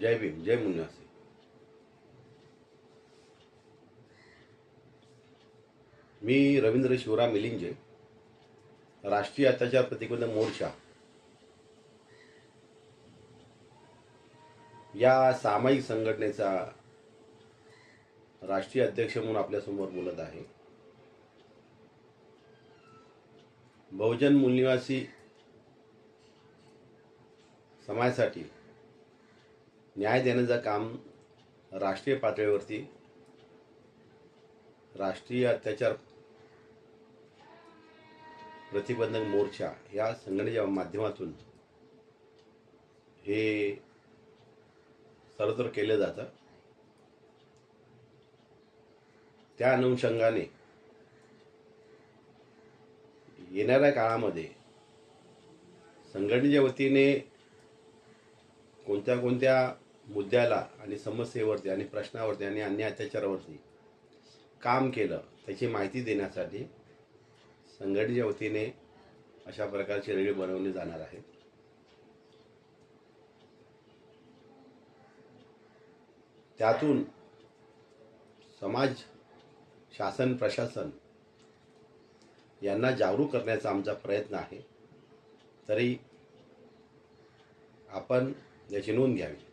जय भीम जय मुन्नासे. मी रवींद्र शिवराम मिलिंजे राष्ट्रीय अत्याचार प्रतिबंध मोर्चा. या सामायिक संघटनेचा राष्ट्रीय अध्यक्ष म्हणून आपल्यासमोर बोलत आहे. बहुजन मूलनिवासी समाजासाठी न्याय देण्याचं काम राष्ट्रीय पातळीवरती राष्ट्रीय अत्याचार प्रतिबंधक मोर्चा या संघटनेच्या माध्यमातून हे सर्वत्र केलं जातं. त्या अनुषंगाने येणाऱ्या काळामध्ये संघटनेच्या वतीने कोणत्या कोणत्या मुद्द्याला आणि समस्येवरती आणि प्रश्नावरती आणि अन्य अत्याचारावरती काम केलं त्याची माहिती देण्यासाठी संघटनेच्या वतीने अशा प्रकारचे रेडिओ बनवले जाणार आहेत त्यातून समाज शासन प्रशासन यांना जागरूक करण्याचा आमचा प्रयत्न आहे. तरी आपण याची नोंद घ्यावी.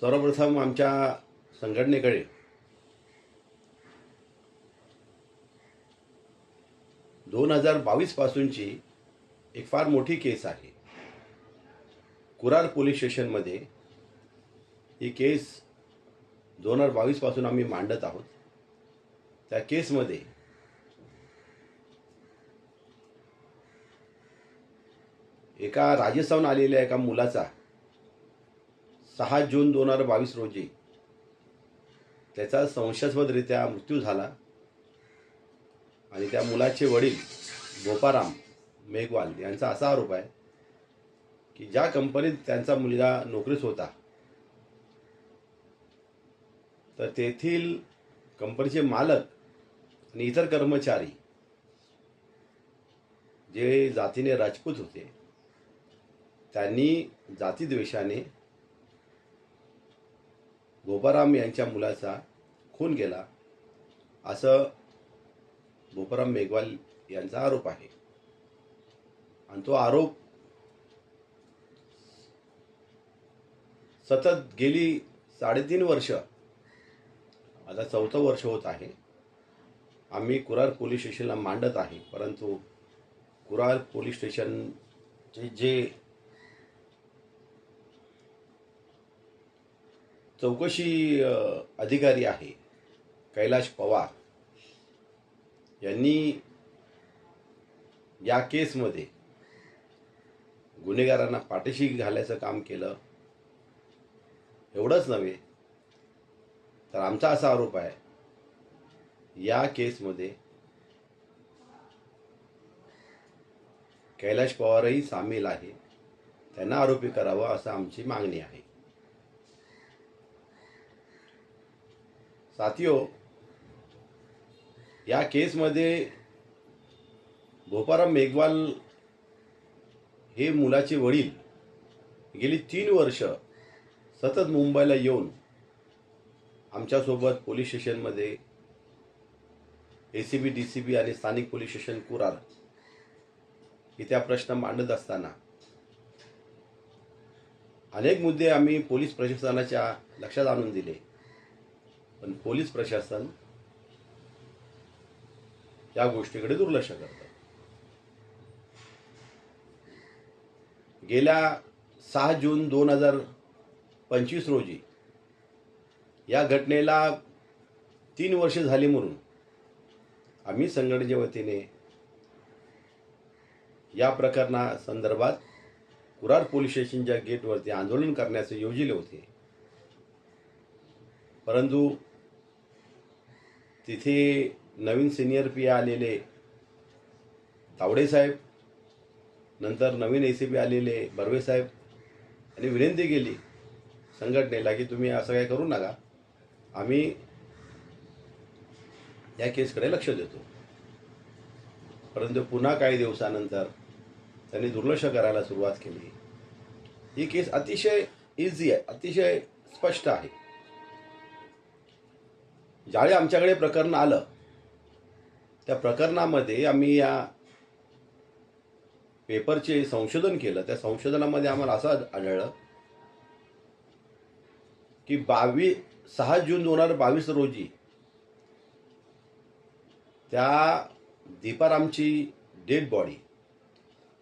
सर्वप्रथम आमच्या संघटनेकडे दोन हजार बावीस पासूनची एक फार मोठी केस आहे. कुरार पोलीस स्टेशनमध्ये ही केस दोन हजार बावीसपासून आम्ही मांडत आहोत. त्या केसमध्ये एका राजस्थान आलेल्या एका मुलाचा सहा जून दोन हजार बावीस रोजी. त्याचा संशयास्पदरित्या मृत्यू झाला. आणि त्या मुलाचे वडील भोपाराम मेघवाल यांचा असा आरोप आहे की ज्या कंपनीत त्यांचा मुलगा नोकरीस होता तर तेथील कंपनीचे मालक आणि इतर कर्मचारी जे जातीने राजपूत होते त्यांनी जातीद्वेषाने गोपाराम यांच्या मुलाचा खून केला असं गोपाराम मेघवाल यांचा आरोप आहे. आणि तो आरोप सतत गेली साडेतीन वर्ष आता चौथं वर्ष होत आहे. आम्ही कुरार पोलीस स्टेशनला मांडत आहे परंतु कुरार पोलीस स्टेशनचे जे चौकशी अधिकारी आहे कैलाश पवार. यांनी या केसमध्ये गुन्हेगारांना पाठीशी घालायचं काम केलं. एवढंच नव्हे तर आमचा असा आरोप आहे या केसमध्ये कैलाश पवारही सामील आहे त्यांना आरोपी करावं असं आमची मागणी आहे. साथियो या केसमध्ये भोपाराम मेघवाल हे मुलाचे वडील गेली तीन वर्ष सतत मुंबईला येऊन आमच्यासोबत पोलीस स्टेशनमध्ये A C B D C B आणि स्थानिक पोलीस स्टेशन कुरार इथे प्रश्न मांडत असताना अनेक मुद्दे आम्ही पोलीस प्रशासनाच्या लक्षात आणून दिले. पण पोलीस प्रशासन या गोष्टीकडे दुर्लक्ष करतात गेल्या सहा जून दोन हजार पंचवीस रोजी या घटनेला तीन वर्ष झाली म्हणून आम्ही संघटनेच्या वतीने या प्रकरणासंदर्भात कुरार पोलीस स्टेशनच्या गेटवरती आंदोलन करण्याचे योजिले होते. परंतु तिथे नवीन सिनियर पी आलेले तावडे साहेब नंतर नवीन ए सी पी आलेले बर्वे साहेब आणि विनंती केली संघटनेला की तुम्ही असं काय करू नका. आम्ही या केसकडे लक्ष देतो. परंतु पुन्हा काही दिवसानंतर त्यांनी दुर्लक्ष करायला सुरुवात केली. ही केस अतिशय इझी आहे अतिशय स्पष्ट आहे. ज्यावेळी आमच्याकडे प्रकरण आलं त्या प्रकरणामध्ये आम्ही या पेपरचे संशोधन केलं. त्या संशोधनामध्ये आम्हाला असं आढळलं की बावीस सहा जून दोन हजार बावीस रोजी त्या दीपारामची डेड बॉडी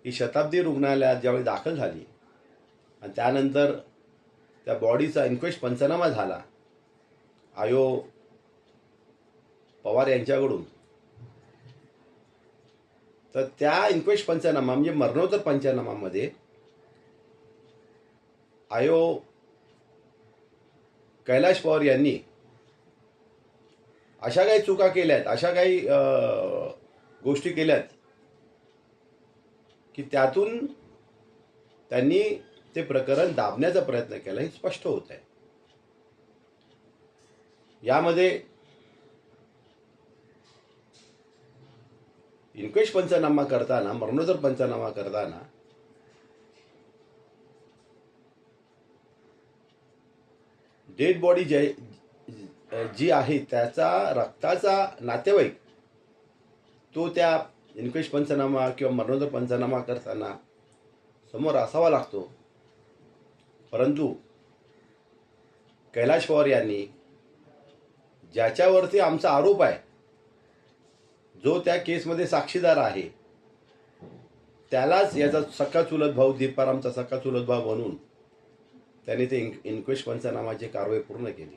ही शताब्दी रुग्णालयात ज्यावेळी दाखल झाली आणि त्यानंतर त्या बॉडीचा इन्क्वेस्ट पंचनामा झाला आयो पवार यांच्याकडून. तर त्या इन्क्वेस्ट पंचनामा म्हणजे मरणोत्तर पंचनामामध्ये आयो कैलाश पवार यांनी अशा काही चुका केल्यात अशा काही गोष्टी केल्यात की त्यातून त्यांनी ते प्रकरण दाबण्याचा प्रयत्न केला हे स्पष्ट होत आहे यामध्ये इन्क्वेश पंचनामा करताना मरणोत्तर पंचनामा करताना डेड बॉडी जे जी आहे त्याचा रक्ताचा नातेवाईक तो त्या इन्क्वेश पंचनामा किंवा मरणोत्तर पंचनामा करताना समोर असावा लागतो. परंतु कैलाश पवार यांनी ज्याच्यावरती आमचा आरोप आहे जो त्या केसमध्ये साक्षीदार आहे त्यालाच याचा सखा चुलत भाऊ दीपारामचा सक्का चुलत भाऊ म्हणून त्याने ते इन्क्वेस्ट पंचनामाची कारवाई पूर्ण केली.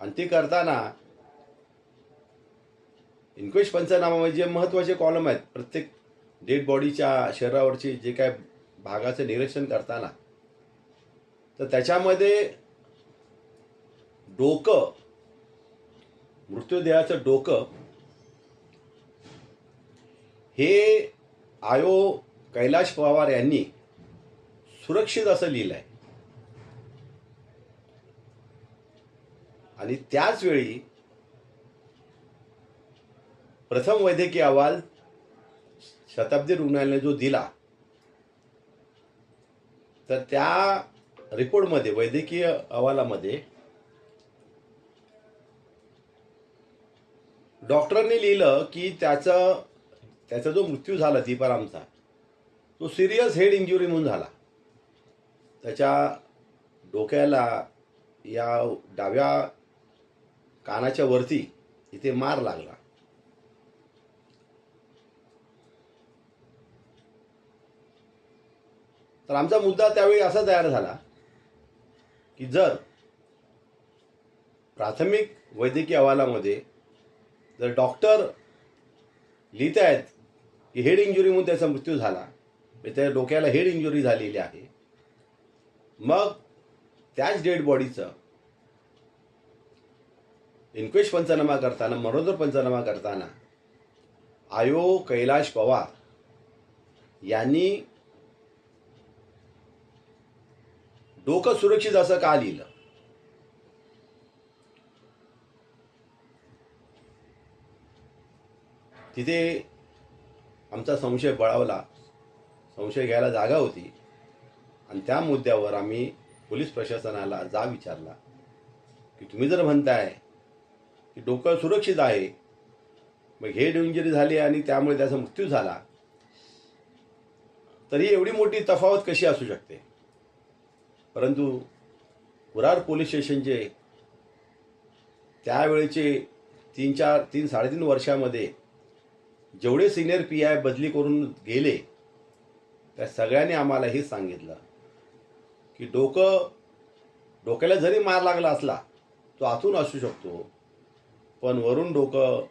आणि ती करताना इन्क्वेस्ट पंचनामामध्ये जे महत्त्वाचे कॉलम आहेत प्रत्येक डेड बॉडीच्या शरीरावरचे जे काय भागाचं निरीक्षण करताना तर त्याच्यामध्ये डोकं मृत्यूदेहाचं डोकं हे आयो कैलाश पवार यांनी सुरक्षित असं लिहिलं आहे आणि त्याच वेळी प्रथम वैद्यकीय अहवाल शताब्दी रुग्णालयाने जो दिला तर त्या रिपोर्टमध्ये वैद्यकीय अहवालामध्ये डॉक्टरांनी लिहिलं की त्याचं त्याचा जो मृत्यू झाला दीपारामचा तो सिरियस हेड इंजुरी म्हणून झाला. त्याच्या डोक्याला या डाव्या कानाच्या वरती इथे मार लागला. तर आमचा मुद्दा त्यावेळी असा तयार झाला की जर प्राथमिक वैद्यकीय अहवालामध्ये जर डॉक्टर लिहित आहेत की हेड इंजुरी म्हणून त्याचा मृत्यू झाला. म्हणजे त्या डोक्याला हेड इंजुरी झालेली आहे. मग त्याच डेड बॉडीचं इन्क्वेस्ट पंचनामा करताना मरणोत्तर पंचनामा करताना आयो कैलाश पवार यांनी डोकं सुरक्षित असं का लिहिलं? तिथे आमचा संशय बळावला संशय घ्यायला जागा होती. आणि त्या मुद्द्यावर आम्ही पोलीस प्रशासनाला जा विचारला. की तुम्ही जर म्हणताय की डोकं सुरक्षित आहे मग हेड इंजुरी झाली आणि त्यामुळे त्याचा मृत्यू झाला तरी एवढी मोठी तफावत कशी असू शकते? परंतु कुरार पोलीस स्टेशनचे त्यावेळेचे तीन चार तीन साडेतीन वर्षामध्ये जेवढे सिनियर पी आय बदली करून गेले त्या सगळ्यांनी आम्हाला हेच सांगितलं की डोकं डोक्याला जरी मार लागला असला तो आतून असू शकतो पण वरून डोकं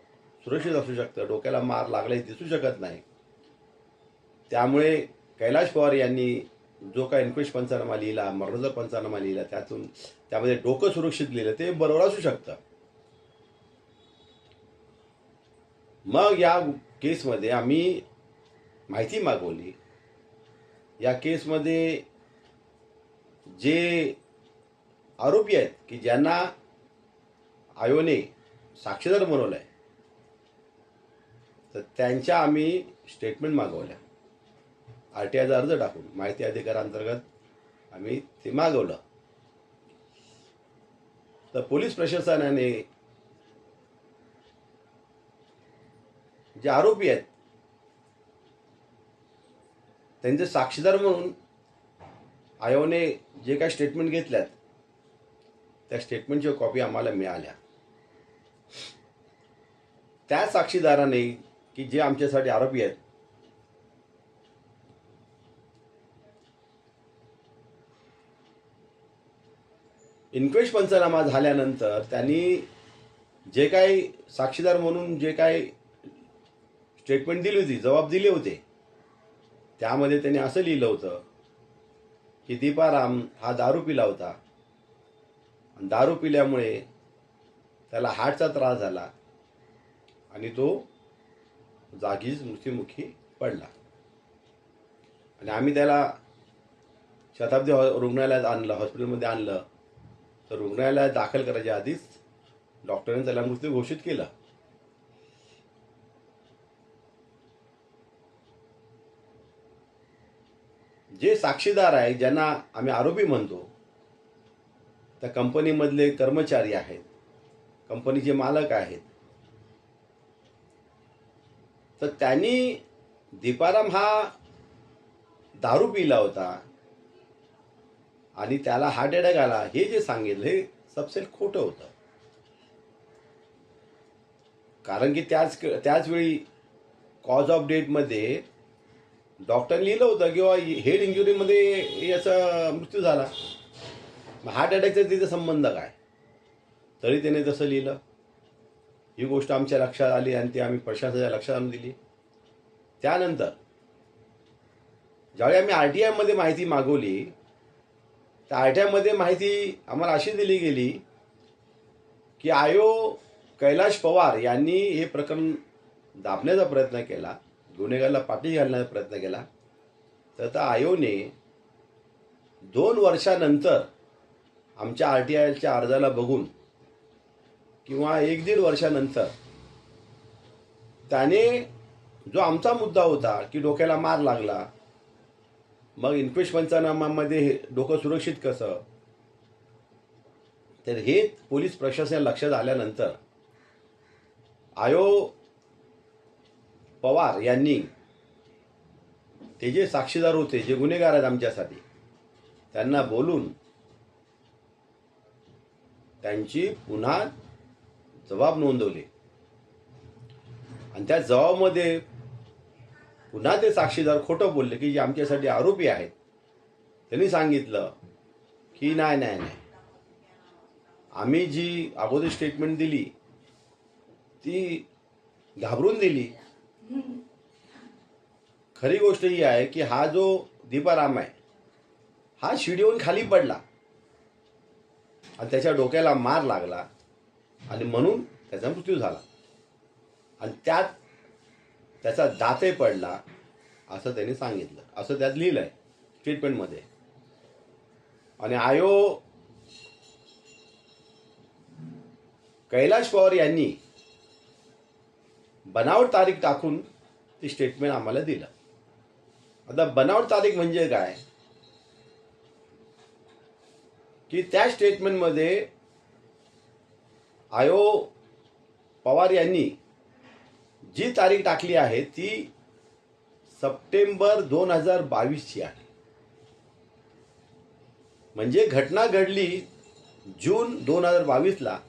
सुरक्षित असू शकतं डोक्याला मार लागला हे दिसू शकत नाही. त्यामुळे कैलाश पवार यांनी जो काय इन्क्वेश पंचनामा लिहिला मरणोत्तर पंचनामा लिहिला त्यातून त्यामध्ये डोकं सुरक्षित लिहिलं ते बरोबर असू शकतं. मग या केसमध्ये आम्ही माहिती मागवली. या केसमध्ये जे आरोपी आहेत की ज्यांना आयोने साक्षीदार बनवलं आहे तर त्यांच्या आम्ही स्टेटमेंट मागवल्या. आर टी आयचा अर्ज टाकून माहिती अधिकारांतर्गत आम्ही ते मागवलं. तर पोलीस प्रशासनाने जे आरोपी आहेत त्यांचे साक्षीदार म्हणून आयोने जे काही स्टेटमेंट घेतल्यात त्या स्टेटमेंटच्या कॉपी आम्हाला मिळाल्या. त्या साक्षीदाराने की जे आमच्यासाठी आरोपी आहेत इन्क्वेस्ट पंचनामा झाल्यानंतर त्यांनी जे काही साक्षीदार म्हणून जे काही स्टेटमेंट दिली होती जबाब दिले होते. त्यामध्ये त्यांनी असं लिहिलं होतं की दीपाराम हा दारू पिला होता. आणि दारू पिल्यामुळे त्याला हार्टचा त्रास झाला आणि तो जागीच मृत्युमुखी पडला. आणि आम्ही त्याला शताब्दी हॉ- रुग्णालयात आणलं हॉस्पिटलमध्ये आणलं. तर रुग्णालयात दाखल करायच्या आधीच डॉक्टरांनी त्याला मृत्यू घोषित केलं. जे साक्षीदार आहे ज्यांना आम्ही आरोपी म्हणतो त्या कंपनीमधले कर्मचारी आहेत कंपनीचे मालक आहेत. तर त्यांनी दीपाराम हा दारू पिला होता आणि त्याला हार्ट अटॅक आला. हे जे सांगितलं हे सबसेल खोटं होतं. कारण की त्याच त्याच वेळी कॉज ऑफ डेटमध्ये डॉक्टरने लिहिलं होतं किंवा हेड इंजुरीमध्ये याचा मृत्यू झाला. हार्ट अटॅकचा तिथे संबंध काय? तरी त्याने तसं लिहिलं. ही गोष्ट आमच्या लक्षात आली आणि ती आम्ही प्रशासनाच्या लक्षात आणून दिली. त्यानंतर ज्यावेळी आम्ही आर टी आयमध्ये माहिती मागवली तर आर टी आयमध्ये माहिती आम्हाला अशी दिली गेली की आयो कैलाश पवार यांनी हे प्रकरण दाबण्याचा प्रयत्न केला. गुन्हेगारला पाठी घालण्याचा प्रयत्न केला. तर त्या आयोने दोन वर्षानंतर आमच्या आर टी आयच्या अर्जाला बघून किंवा एक दीड वर्षानंतर त्याने जो आमचा मुद्दा होता की डोक्याला मार लागला मग इन्क्वेस्ट पंचनामामध्ये हे डोकं सुरक्षित कसं? तर हे पोलीस प्रशासन लक्षात आल्यानंतर आयो पवार यांनी ते जे साक्षीदार होते जे गुन्हेगार आहेत आमच्यासाठी त्यांना बोलून त्यांची पुन्हा जबाब नोंदवली. आणि त्या जबाबमध्ये पुन्हा ते साक्षीदार खोटं बोलले की जे आमच्यासाठी आरोपी आहेत. त्यांनी सांगितलं की नाही नाही नाही. आम्ही जी अगोदर स्टेटमेंट दिली ती घाबरून दिली. खरी गोष्ट ही आहे की हा जो दीपाराम आहे हा शिडीवरून खाली पडला आणि त्याच्या डोक्याला मार लागला आणि म्हणून त्याचा मृत्यू झाला. आणि त्यात त्याचा दाते पडला असं त्यांनी सांगितलं. असं त्यात लिहिलं आहे ट्रीटमेंटमध्ये आणि आयो कैलाश पवार यांनी बनावट तारीख टाकून ती स्टेटमेंट आम्हाला दिलं. आता बनावट तारीख म्हणजे काय? की त्या स्टेटमेंटमध्ये आयो पवार यांनी जी तारीख टाकली आहे ती सप्टेंबर दोन हजार बावीसची आहे. म्हणजे घटना घडली जून दोन हजार बावीसला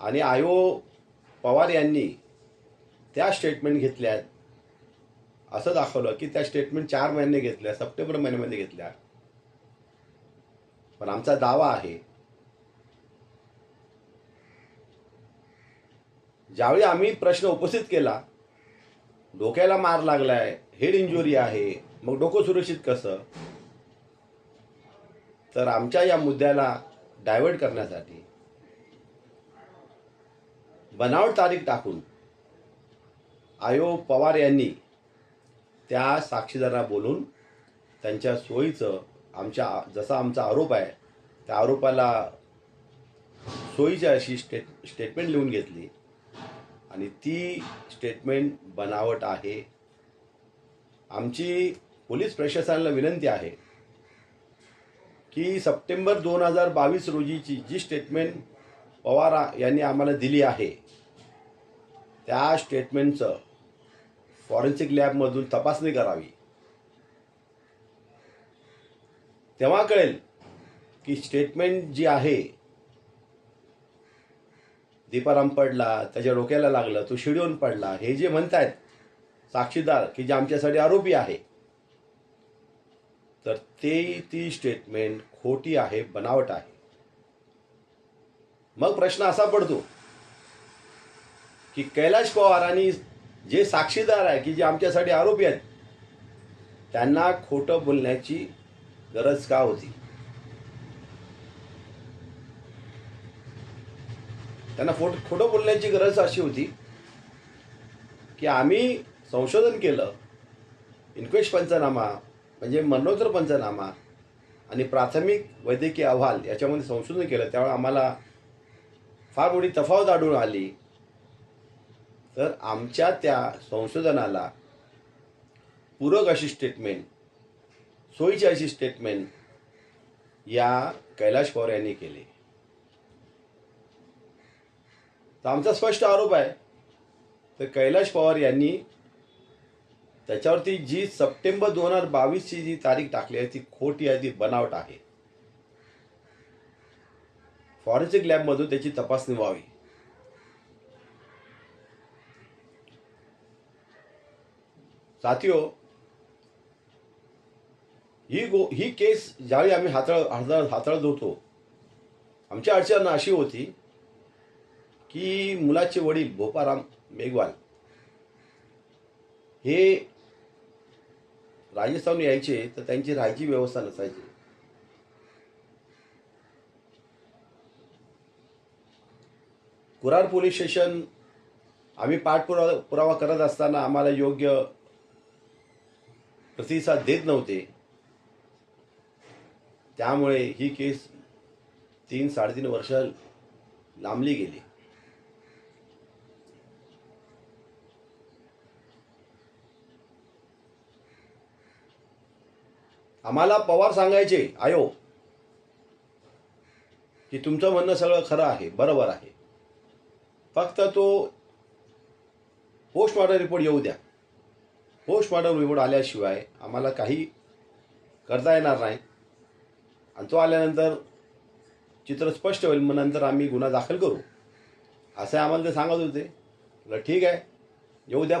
आणि आयो पवार यांनी त्या स्टेटमेंट घेतल्यात. असं दाखवलं की त्या स्टेटमेंट चार महिने घेतल्या सप्टेंबर महिन्यामध्ये घेतल्या. पण आमचा दावा आहे ज्यावेळी आम्ही प्रश्न उपस्थित केला डोक्याला मार लागलाय हेड इंजुरी आहे मग डोकं सुरक्षित कसं? तर आमच्या या मुद्द्याला डायव्हर्ट करण्यासाठी बनावट तारीख टाकून आयो पवार यांनी त्या साक्षीदारांना बोलून त्यांच्या सोयीचं आमच्या जसा आमचा आरोप आहे त्या आरोपाला सोयीची अशी स्टेट स्टेटमेंट लिहून घेतली. आणि ती स्टेटमेंट बनावट आहे. आमची पोलीस प्रशासनाला विनंती आहे की सप्टेंबर दोन हजार बावीस रोजीची जी स्टेटमेंट पवार यांनी आम्हाला दिली आहे. त्या स्टेटमेंटचं फॉरेन्सिक लॅबमधून तपासणी करावी. तेव्हा कळेल की स्टेटमेंट जी आहे दीपाराम पडला त्याच्या डोक्याला लागलं तो शिडून पडला. हे जे म्हणतायत साक्षीदार की जे आमच्यासाठी आरोपी आहे तर ते ती स्टेटमेंट खोटी आहे बनावट आहे. मग प्रश्न असा पडतो की कैलाश पवार आणि जे साक्षीदार आहे की जे आमच्यासाठी आरोपी आहेत त्यांना खोटं बोलण्याची गरज का होती? त्यांना फोट खोटं बोलण्याची गरज अशी होती की आम्ही संशोधन केलं इन्क्वेस्ट पंचनामा म्हणजे मरणोत्तर पंचनामा आणि प्राथमिक वैद्यकीय अहवाल याच्यामध्ये संशोधन केलं त्यामुळे आम्हाला फार मोठी तफावत आढळून आली. तर आमच्या त्या संशोधनाला पूरक अशी स्टेटमेंट सोयीची अशी स्टेटमेंट या कैलाश पवार यांनी केली. तर आमचा स्पष्ट आरोप आहे. तर कैलाश पवार यांनी त्याच्यावरती जी सप्टेंबर दोन हजार बावीसची जी तारीख टाकली आहे ती खोटी आहे ती बनावट आहे. फॉरेन्सिक लॅबमधून त्याची तपासणी व्हावी. साथियो ही गो ही केस ज्यावेळी आम्ही हाताळ हाताळ हाताळत होतो आमची अडचण अशी होती की मुलाचे वडील भोपाराम मेघवाल हे राजस्थान यायचे तर त्यांची राहायची व्यवस्था नसायची. कुरार पोलीस स्टेशन आम्ही पाठपुरावा पुरावा करत असताना आम्हाला योग्य प्रतिसाद देत नव्हते. त्यामुळे ही केस तीन साडेतीन वर्ष लांबली गेली. आम्हाला पवार सांगायचे आयो की तुमचं म्हणणं सगळं खरं आहे बरोबर आहे. फक्त तो पोस्टमॉर्टम रिपोर्ट येऊ द्या. पोस्टमॉर्टम रिपोर्ट आल्याशिवाय आम्हाला काही करता येणार नाही. आणि तो आल्यानंतर चित्र स्पष्ट होईल मग नंतर आम्ही गुन्हा दाखल करू. असं आम्हाला ते सांगत होते. म्हटलं ठीक आहे येऊ द्या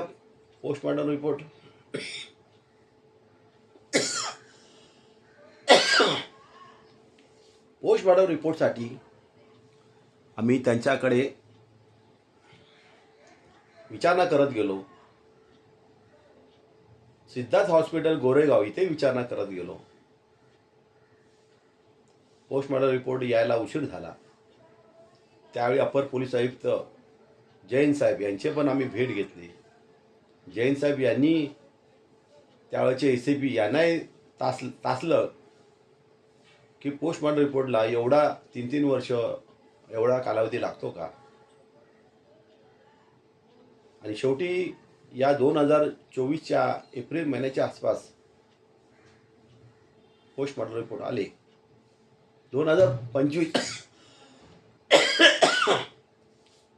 पोस्टमॉर्टम रिपोर्ट पोस्टमॉर्टम रिपोर्टसाठी आम्ही त्यांच्याकडे विचारणा करत गेलो. सिद्धार्थ हॉस्पिटल गोरेगाव इथे विचारणा करत गेलो. पोस्टमॉर्टम रिपोर्ट यायला उशीर झाला. त्यावेळी अपर पोलीस आयुक्त जैन साहेब यांचे पण आम्ही भेट घेतली. जैन साहेब यांनी त्यावेळेचे ए सी पी यांनाही तास तासलं की पोस्टमॉर्टम रिपोर्टला एवढा तीन तीन वर्ष एवढा कालावधी लागतो का? आणि शेवटी या दोन हजार चोवीसच्या एप्रिल महिन्याच्या आसपास पोस्टमॉर्टम रिपोर्ट आले. दोन हजार पंचवीस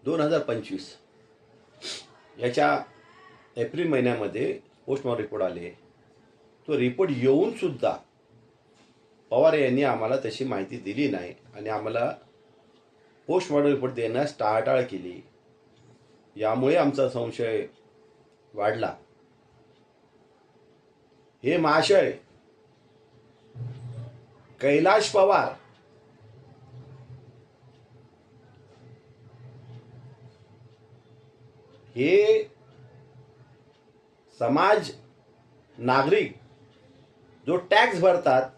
दोन हजार पंचवीस याच्या एप्रिल महिन्यामध्ये पोस्टमॉर्टम रिपोर्ट आले. तो रिपोर्ट येऊन सुद्धा पवार यांनी आम्हाला तशी माहिती दिली नाही आणि आम्हाला पोस्टमॉर्टम रिपोर्ट देण्यास टाळाटाळ केली. यामुळे आमचा संशय वाढला. हे महाशय कैलाश पवार हे समाज नागरिक जो टॅक्स भरतात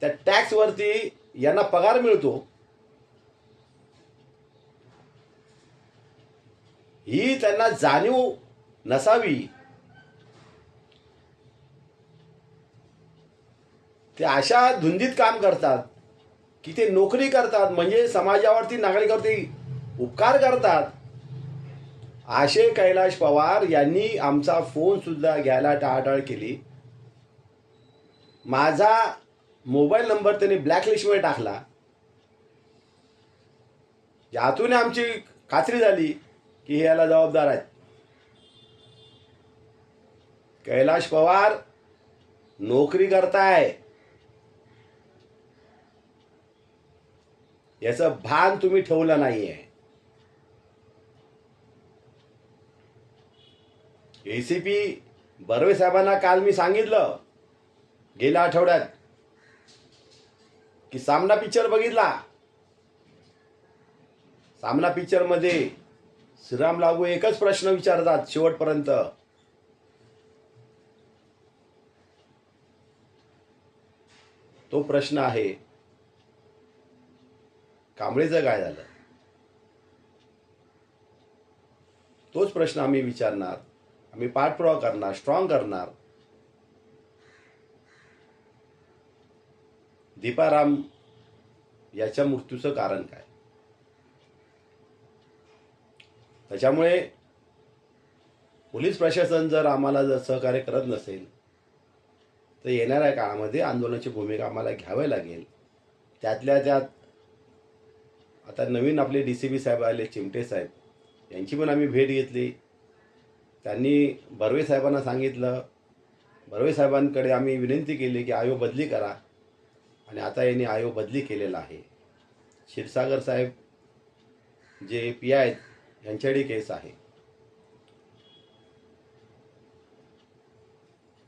त्या टॅक्सवरती यांना पगार मिळतो. ही त्यांना जाणीव नसावी. ते अशा धुंदीत काम करतात की ते नोकरी करतात म्हणजे समाजावरती नागरिकावरती उपकार करतात. असे कैलाश पवार यांनी आमचा फोन सुद्धा घ्यायला टाळाटाळ केली. माझा मोबाईल नंबर त्यांनी ब्लॅकलिस्टमध्ये टाकला. यातून आमची खात्री झाली. की याला जबाबदार आहेत. कैलाश पवार नोकरी करताय. याचं भान तुम्ही ठेवलं नाहीये. एसीपी बर्वे साहेबांना काल मी सांगितलं गेल्या आठवड्यात की सामना पिक्चर बघितला. सामना पिक्चरमध्ये श्रीराम लागू एकच प्रश्न विचारतात शेवटपर्यंत. तो प्रश्न आहे कांबळेचं काय झालं? तोच प्रश्न आम्ही विचारणार आम्ही पाठपुरावा करणार स्ट्रॉंग करणार. दीपाराम याच्या मृत्यूचं कारण काय? त्याच्यामुळे पोलीस प्रशासन जर आम्हाला जर सहकार्य करत नसेल तर येणाऱ्या काळामध्ये आंदोलनाची भूमिका आम्हाला घ्यावी लागेल. त्यातल्या त्यात आता नवीन आपले डी सी बी साहेब आले चिमटे साहेब यांची पण आम्ही भेट घेतली. त्यांनी बर्वे साहेबांना सांगितलं. बर्वे साहेबांकडे आम्ही विनंती केली की आयोग बदली करा. आणि आता यांनी आयोग बदली केलेला आहे. क्षीरसागर साहेब जे पी आय आहेत यांच्याकडे केस आहे.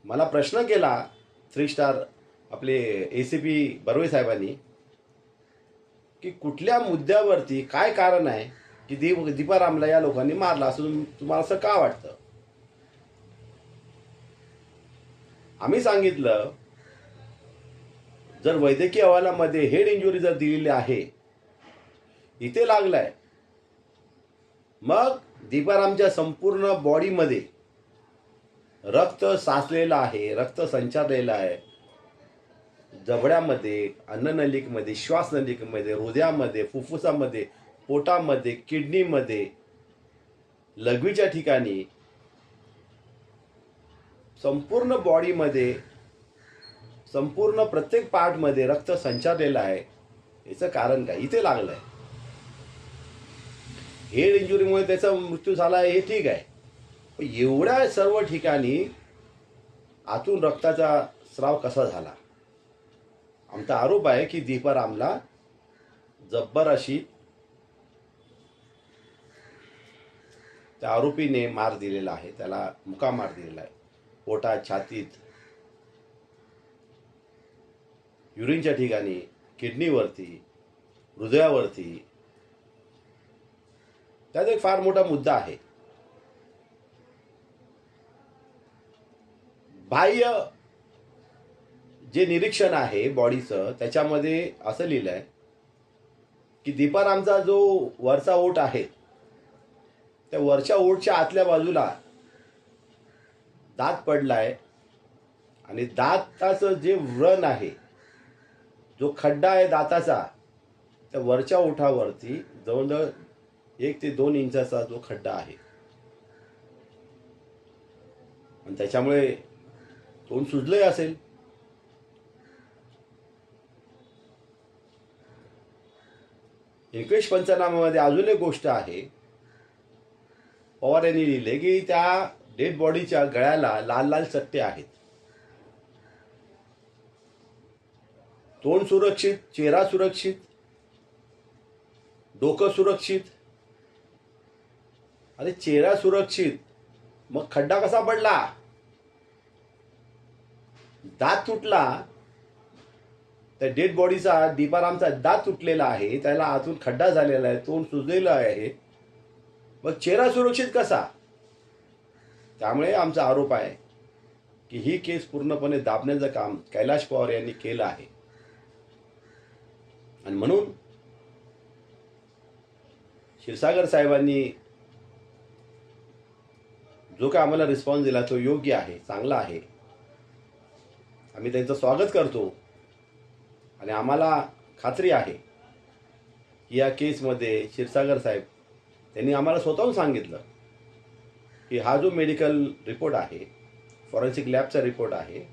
मला प्रश्न केला थ्री स्टार आपले ए सी पी बर्वे साहेबांनी की कुठल्या मुद्द्यावरती काय कारण आहे की दीप दीपारामला या लोकांनी मारला असं तुम्हाला असं का वाटतं? आम्ही सांगितलं जर वैद्यकीय अहवालामध्ये हेड इंजुरी जर दिलेली आहे इथे लागलाय मग दीपारामच्या संपूर्ण बॉडीमध्ये रक्त साचलेलं आहे रक्त संचारलेलं आहे. जबड्यामध्ये अन्ननलिकेमध्ये श्वासनलिकेमध्ये हृदयामध्ये फुफ्फुसामध्ये पोटामध्ये किडनीमध्ये लघवीच्या ठिकाणी संपूर्ण बॉडीमध्ये संपूर्ण प्रत्येक पार्टमध्ये रक्त संचारलेलं आहे. याचं कारण काय? इथे लागलं आहे हेड इंजुरीमुळे त्याचा मृत्यू झाला हे ठीक आहे. एवढ्या सर्व ठिकाणी आतून रक्ताचा स्राव कसा झाला? आमचा आरोप आहे की दीपारामला जब्बर अशी त्या आरोपीने मार दिलेला आहे त्याला मुका मार दिलेला आहे. पोटात छातीत युरिनच्या ठिकाणी किडनीवरती हृदयावरती त्यात एक फार मोठा मुद्दा आहे. बाह्य जे निरीक्षण आहे बॉडीचं त्याच्यामध्ये असं लिहिलं आहे की दीपारामचा जो वरचा ओट आहे त्या वरच्या ओटच्या आतल्या बाजूला दात पडलाय आणि दाताचं जे व्रण आहे जो खड्डा आहे दाताचा त्या वरच्या ओठावरती जवळजवळ एक ते दोन इंचाचा जो खड्डा आहे. आणि त्याच्यामुळे तोंड सुजलंही असेल. इन्क्वेस्ट पंचनामामध्ये अजून एक गोष्ट आहे. पवार यांनी लिहिले की त्या डेड बॉडीच्या गळ्याला लाल लाल चट्टे आहेत. तोंड सुरक्षित चेहरा सुरक्षित डोकं सुरक्षित अरे चेहरा सुरक्षित. मग खड्डा कसा पडला? दात तुटला. त्या डेड बॉडीचा दीपारामचा दात तुटलेला आहे. त्याला आतून खड्डा झालेला आहे. तोंड सुजलेलं आहे. मग चेहरा सुरक्षित कसा? त्यामुळे आमचा आरोप आहे की ही केस पूर्णपणे दाबण्याचं काम कैलाश पवार यांनी केलं आहे. आणि म्हणून क्षीरसागर साहेबांनी जो काय आम्हाला रिस्पॉन्स दिला तो योग्य आहे चांगला आहे. आम्ही त्यांचं स्वागत करतो. आणि आम्हाला खात्री आहे. की या केसमध्ये क्षीरसागर साहेब त्यांनी आम्हाला स्वतःहून सांगितलं की हा जो मेडिकल रिपोर्ट आहे फॉरेन्सिक लॅबचा रिपोर्ट आहे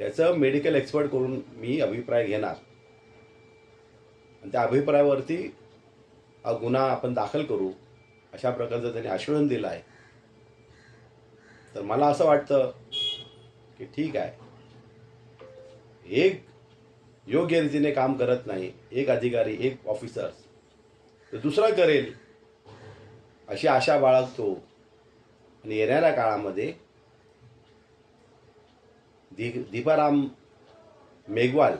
याचं मेडिकल एक्सपर्ट करून मी अभिप्राय घेणार. आणि त्या अभिप्रायावरती हा गुन्हा आपण दाखल करू अशा प्रकारचं त्यांनी आश्वासन दिलं आहे. तर मला असं वाटतं की ठीक आहे. एक योग्य रीतीने काम करत नाही एक अधिकारी एक ऑफिसर्स तर दुसरा करेल अशी आशा बाळगतो. आणि येणाऱ्या काळामध्ये दी दीपाराम मेघवाल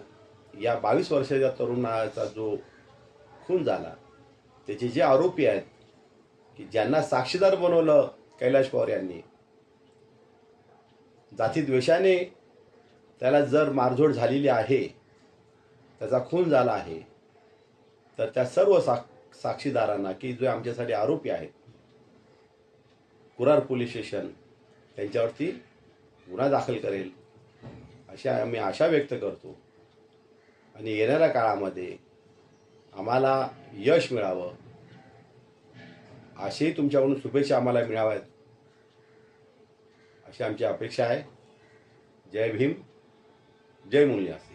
या बावीस वर्षाच्या तरुणाचा जो खून झाला त्याचे जे आरोपी आहेत की ज्यांना साक्षीदार बनवलं कैलाश पवार यांनी जातीद्वेषाने त्याला जर मारझोड झालेली आहे त्याचा खून झाला आहे तर त्या सर्व साक साक्षीदारांना की जो आमच्यासाठी आरोपी आहेत कुरार पोलीस स्टेशन त्यांच्यावरती गुन्हा दाखल करेल अशा आम्ही आशा व्यक्त करतो. आणि येणाऱ्या काळामध्ये आम्हाला यश मिळावं अशी तुमच्याकडून शुभेच्छा आम्हाला मिळाव्यात. अशी आमची अपेक्षा आहे. जय भीम जय मुनियास